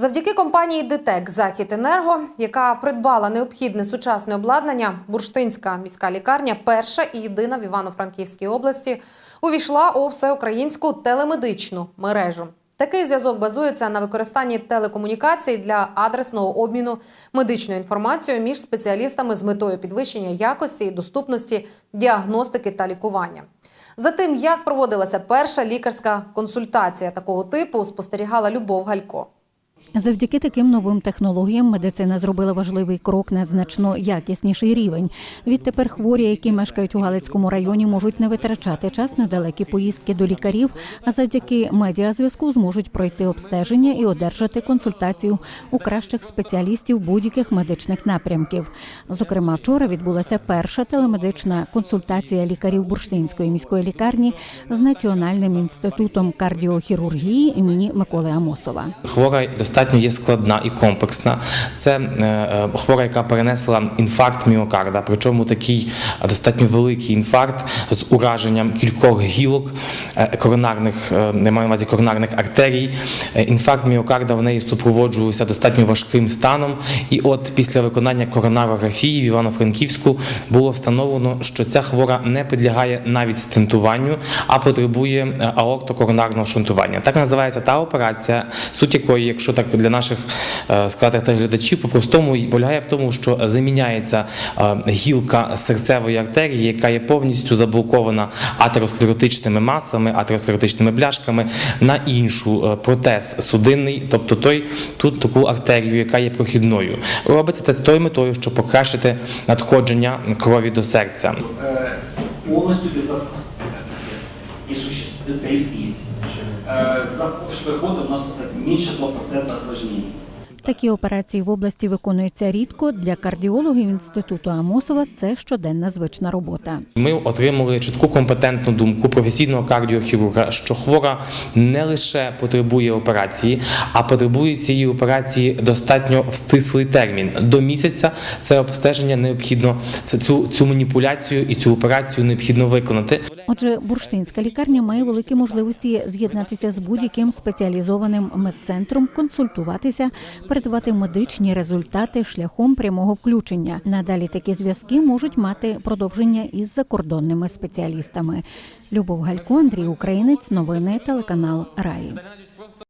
Завдяки компанії ДТЕК Західенерго, яка придбала необхідне сучасне обладнання, Бурштинська міська лікарня, перша і єдина в Івано-Франківській області, увійшла у всеукраїнську телемедичну мережу. Такий зв'язок базується на використанні телекомунікацій для адресного обміну медичною інформацією між спеціалістами з метою підвищення якості і доступності діагностики та лікування. За тим, як проводилася перша лікарська консультація такого типу, спостерігала Любов Галько. Завдяки таким новим технологіям медицина зробила важливий крок на значно якісніший рівень. Відтепер хворі, які мешкають у Галицькому районі, можуть не витрачати час на далекі поїздки до лікарів, а завдяки медіазв'язку зможуть пройти обстеження і одержати консультацію у кращих спеціалістів будь-яких медичних напрямків. Зокрема, вчора відбулася перша телемедична консультація лікарів Бурштинської міської лікарні з Національним інститутом кардіохірургії імені Миколи Амосова. Хвора достатньо є складна і комплексна. Це е, е, хвора, яка перенесла інфаркт міокарда, причому такий достатньо великий інфаркт з ураженням кількох гілок е, коронарних, е, не маю на увазі коронарних артерій. Е, Інфаркт міокарда в неї супроводжувався достатньо важким станом. І от після виконання коронарографії в Івано-Франківську було встановлено, що ця хвора не підлягає навіть стентуванню, а потребує е, аортокоронарного шунтування. Так називається та операція, суть якої, якщо так для наших е, сказати телеглядачів, по-простому полягає в тому, що заміняється е, гілка серцевої артерії, яка є повністю заблокована атеросклеротичними масами, атеросклеротичними бляшками, на іншу е, протез судинний, тобто той тут таку артерію, яка є прохідною. Робиться це з тою метою, щоб покращити надходження крові до серця. э, полностью безопасно и Э, За прошлый год у нас меньше 2% осложнений. Такі операції в області виконуються рідко. Для кардіологів інституту Амосова це щоденна звична робота. Ми отримали чітку компетентну думку професійного кардіохірурга, що хвора не лише потребує операції, а потребує цієї операції достатньо в стислий термін. До місяця це обстеження необхідно, це цю, цю маніпуляцію і цю операцію необхідно виконати. Отже, бурштинська лікарня має великі можливості з'єднатися з будь-яким спеціалізованим медцентром, консультуватися, передавати медичні результати шляхом прямого включення. Надалі такі зв'язки можуть мати продовження із закордонними спеціалістами. Любов Галько, Андрій Українець, новини телеканал Раї.